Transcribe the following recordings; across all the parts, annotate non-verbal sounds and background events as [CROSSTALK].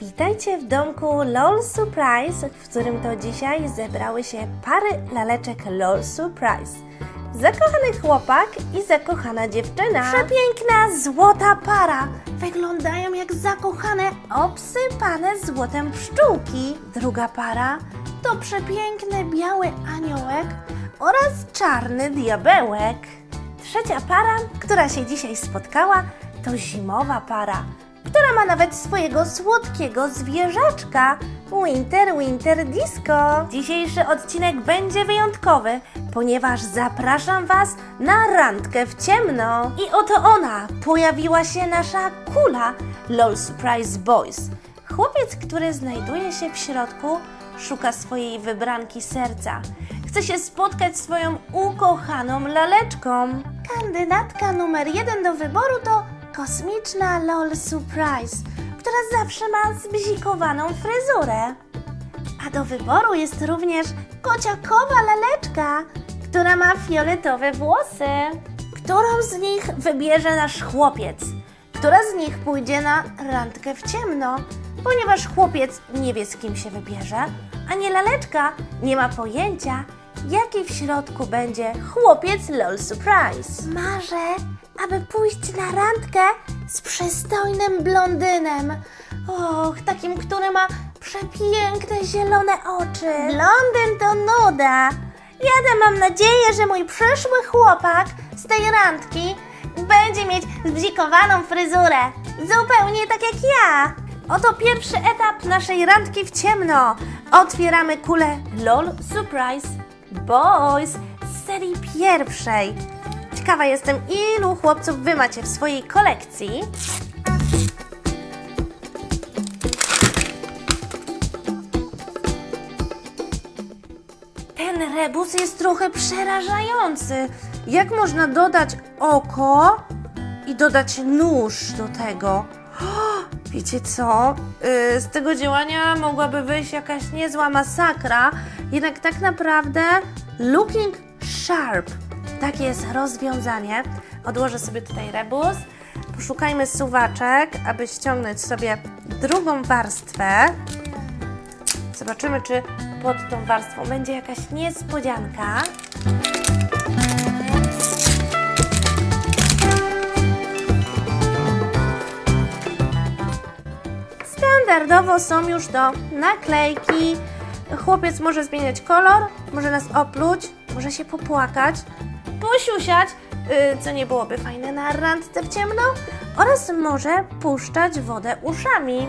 Witajcie w domku LOL Surprise, w którym to dzisiaj zebrały się pary laleczek LOL Surprise. Zakochany chłopak i zakochana dziewczyna. Przepiękna złota para. Wyglądają jak zakochane, obsypane złotem pszczółki. Druga para to przepiękny biały aniołek oraz czarny diabełek. Trzecia para, która się dzisiaj spotkała, to zimowa para, która ma nawet swojego słodkiego zwierzaczka Winter Winter Disco. Dzisiejszy odcinek będzie wyjątkowy, ponieważ zapraszam Was na randkę w ciemno. I oto ona, pojawiła się nasza kula LOL Surprise Boys. Chłopiec, który znajduje się w środku, szuka swojej wybranki serca. Chce się spotkać swoją ukochaną laleczką. Kandydatka numer jeden do wyboru to kosmiczna LOL Surprise, która zawsze ma zbzikowaną fryzurę. A do wyboru jest również kociakowa laleczka, która ma fioletowe włosy. Którą z nich wybierze nasz chłopiec? Która z nich pójdzie na randkę w ciemno? Ponieważ chłopiec nie wie, z kim się wybierze, a nie laleczka nie ma pojęcia, jaki w środku będzie chłopiec LOL Surprise. Marzę, aby pójść na randkę z przystojnym blondynem. Och, takim, który ma przepiękne zielone oczy. Blondyn to nuda. Jadę, mam nadzieję, że mój przyszły chłopak z tej randki będzie mieć zbzikowaną fryzurę. Zupełnie tak jak ja. Oto pierwszy etap naszej randki w ciemno. Otwieramy kulę LOL Surprise Boys z serii pierwszej. Ciekawa jestem, ilu chłopców wy macie w swojej kolekcji. Ten rebus jest trochę przerażający. Jak można dodać oko i dodać nóż do tego? [GASPS] Wiecie co? Yy, z tego działania mogłaby wyjść jakaś niezła masakra, jednak tak naprawdę looking sharp. Takie jest rozwiązanie. Odłożę sobie tutaj rebus. Poszukajmy suwaczek, aby ściągnąć sobie drugą warstwę. Zobaczymy, czy pod tą warstwą będzie jakaś niespodzianka. Standardowo są już to naklejki. Chłopiec może zmieniać kolor, może nas opluć, może się popłakać, posiusiać, yy, co nie byłoby fajne na randce w ciemno, oraz może puszczać wodę uszami.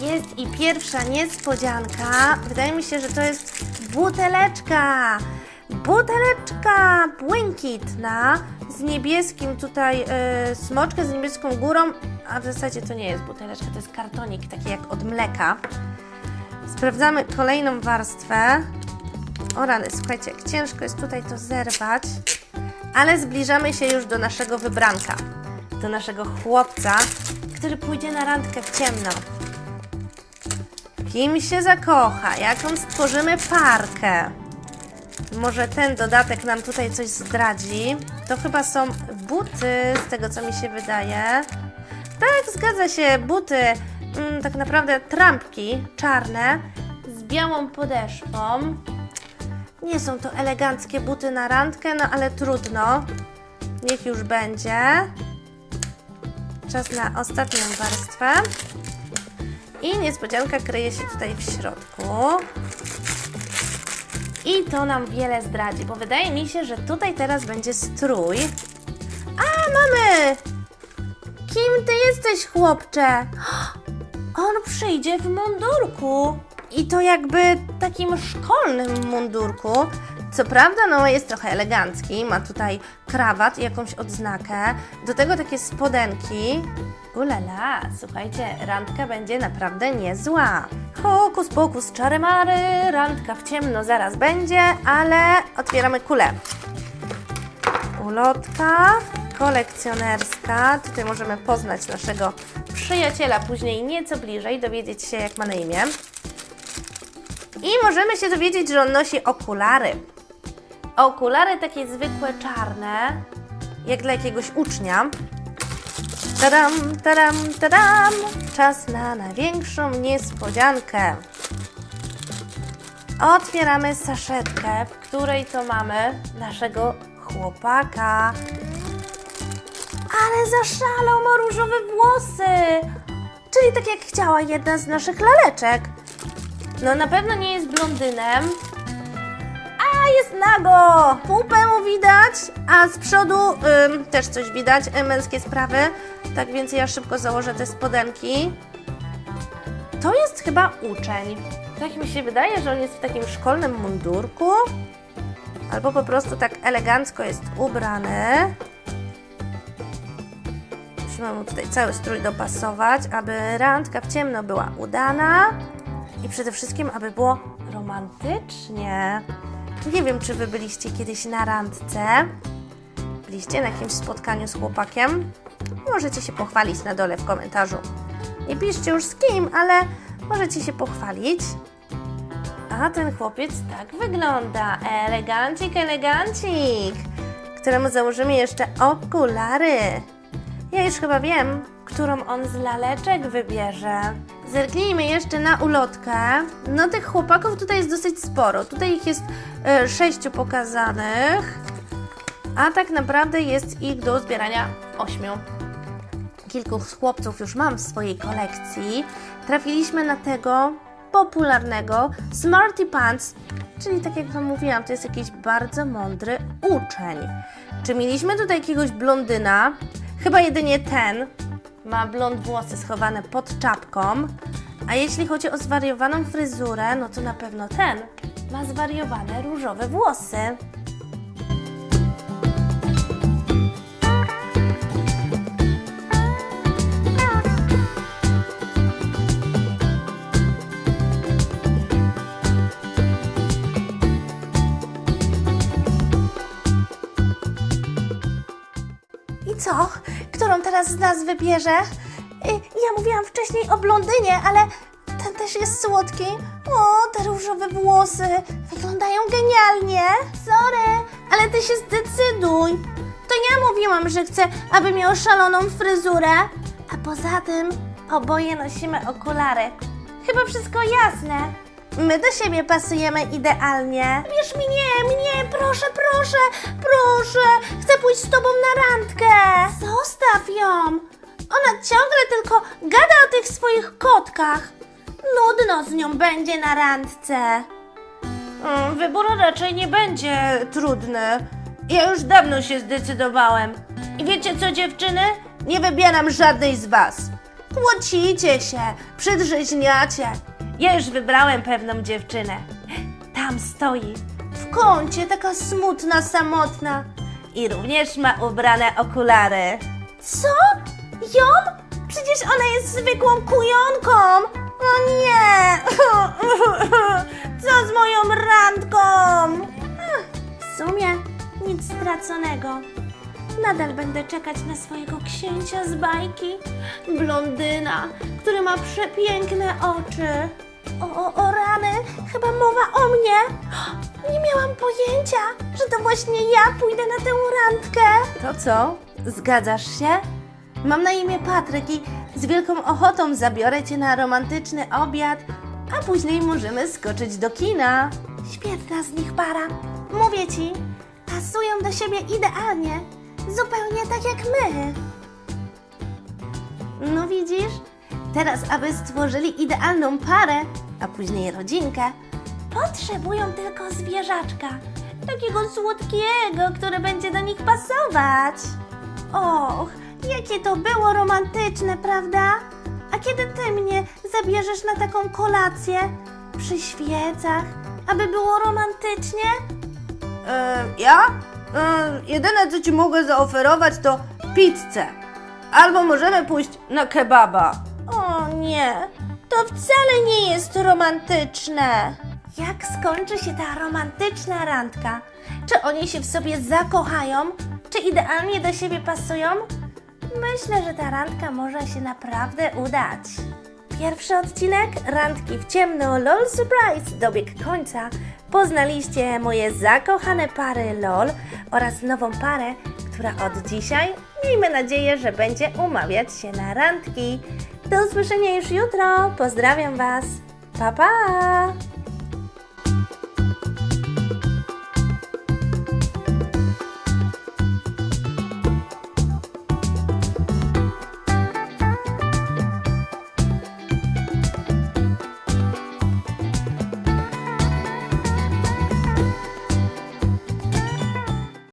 Jest i pierwsza niespodzianka. Wydaje mi się, że to jest buteleczka. Buteleczka błękitna z niebieskim tutaj yy, smoczkę z niebieską górą, a w zasadzie to nie jest buteleczka, to jest kartonik taki jak od mleka. Sprawdzamy kolejną warstwę. O rany, słuchajcie, jak ciężko jest tutaj to zerwać, ale zbliżamy się już do naszego wybranka, do naszego chłopca, który pójdzie na randkę w ciemno. Kim się zakocha? Jaką stworzymy parkę? Może ten dodatek nam tutaj coś zdradzi. To chyba są buty, z tego co mi się wydaje. Tak, zgadza się, buty. Mm, tak naprawdę trampki czarne z białą podeszwą. Nie są to eleganckie buty na randkę, no ale trudno. Niech już będzie. Czas na ostatnią warstwę. I niespodzianka kryje się tutaj w środku. I to nam wiele zdradzi, bo wydaje mi się, że tutaj teraz będzie strój. A, mamy! Kim ty jesteś, chłopcze? [GASPS] On przyjdzie w mundurku. I to jakby takim szkolnym mundurku. Co prawda, no jest trochę elegancki, ma tutaj krawat i jakąś odznakę. Do tego takie spodenki. Ulala, słuchajcie, randka będzie naprawdę niezła. Hokus pokus, czary mary, randka w ciemno zaraz będzie, ale otwieramy kulę. Ulotka kolekcjonerska. Tutaj możemy poznać naszego przyjaciela później nieco bliżej, dowiedzieć się jak ma na imię. I możemy się dowiedzieć, że on nosi okulary. Okulary takie zwykłe czarne, jak dla jakiegoś ucznia. Tadam, tadam, tadam! Czas na największą niespodziankę. Otwieramy saszetkę, w której to mamy naszego chłopaka. Ale zaszalał, ma różowe włosy! Czyli tak jak chciała jedna z naszych laleczek. No na pewno nie jest blondynem. Jest nago! Pupę mu widać, a z przodu ym, też coś widać, y, męskie sprawy. Tak więc ja szybko założę te spodenki. To jest chyba uczeń. Tak mi się wydaje, że on jest w takim szkolnym mundurku. Albo po prostu tak elegancko jest ubrany. Musimy mu tutaj cały strój dopasować, aby randka w ciemno była udana i przede wszystkim, aby było romantycznie. Nie wiem, czy wy byliście kiedyś na randce. Byliście na jakimś spotkaniu z chłopakiem? Możecie się pochwalić na dole w komentarzu. Nie piszcie już z kim, ale możecie się pochwalić. A ten chłopiec tak wygląda. Elegancik, elegancik. Któremu założymy jeszcze okulary. Ja już chyba wiem, którą on z laleczek wybierze. Zerknijmy jeszcze na ulotkę. No tych chłopaków tutaj jest dosyć sporo. Tutaj ich jest e, sześciu pokazanych, a tak naprawdę jest ich do zbierania ośmiu. Kilku z chłopców już mam w swojej kolekcji. Trafiliśmy na tego popularnego Smarty Pants, czyli tak jak Wam mówiłam, to jest jakiś bardzo mądry uczeń. Czy mieliśmy tutaj jakiegoś blondyna? Chyba jedynie ten. Ma blond włosy schowane pod czapką. A jeśli chodzi o zwariowaną fryzurę, no to na pewno ten ma zwariowane różowe włosy. I co? Którą teraz z nas wybierze? Y, Ja mówiłam wcześniej o blondynie, ale ten też jest słodki. O, te różowe włosy wyglądają genialnie. Sorry, ale ty się zdecyduj. To ja mówiłam, że chcę, aby miał szaloną fryzurę. A poza tym oboje nosimy okulary. Chyba wszystko jasne. My do siebie pasujemy idealnie. Wierz mi, nie, mnie, proszę, proszę, proszę. Chcę pójść z tobą na randkę. Zostaw ją. Ona ciągle tylko gada o tych swoich kotkach. Nudno z nią będzie na randce. Mm, Wybór raczej nie będzie trudny. Ja już dawno się zdecydowałem. I wiecie co, dziewczyny? Nie wybieram żadnej z was. Kłócicie się, przedrzeźniacie. Ja już wybrałem pewną dziewczynę. Tam stoi, w kącie, taka smutna, samotna. I również ma ubrane okulary. Co? Ją? Przecież ona jest zwykłą kujonką. O nie! [LAUGHS] Co z moją randką? W sumie nic straconego. Nadal będę czekać na swojego księcia z bajki. Blondyna, który ma przepiękne oczy. O, o, o rany, chyba mowa o mnie. Nie miałam pojęcia, że to właśnie ja pójdę na tę randkę. To co? Zgadzasz się? Mam na imię Patryk i z wielką ochotą zabiorę cię na romantyczny obiad, a później możemy skoczyć do kina. Świetna z nich para. Mówię ci, pasują do siebie idealnie. Zupełnie tak jak my. No widzisz? Teraz, aby stworzyli idealną parę, a później rodzinkę, potrzebują tylko zwierzaczka. Takiego słodkiego, który będzie do nich pasować. Och, jakie to było romantyczne, prawda? A kiedy ty mnie zabierzesz na taką kolację? Przy świecach, aby było romantycznie? E, ja? E, jedyne co ci mogę zaoferować to pizzę. Albo możemy pójść na kebaba. O nie, to wcale nie jest romantyczne. Jak skończy się ta romantyczna randka? Czy oni się w sobie zakochają? Czy idealnie do siebie pasują? Myślę, że ta randka może się naprawdę udać. Pierwszy odcinek Randki w ciemno LOL Surprise dobiegł końca. Poznaliście moje zakochane pary LOL oraz nową parę, która od dzisiaj, miejmy nadzieję, że będzie umawiać się na randki. Do usłyszenia już jutro. Pozdrawiam Was. Pa pa!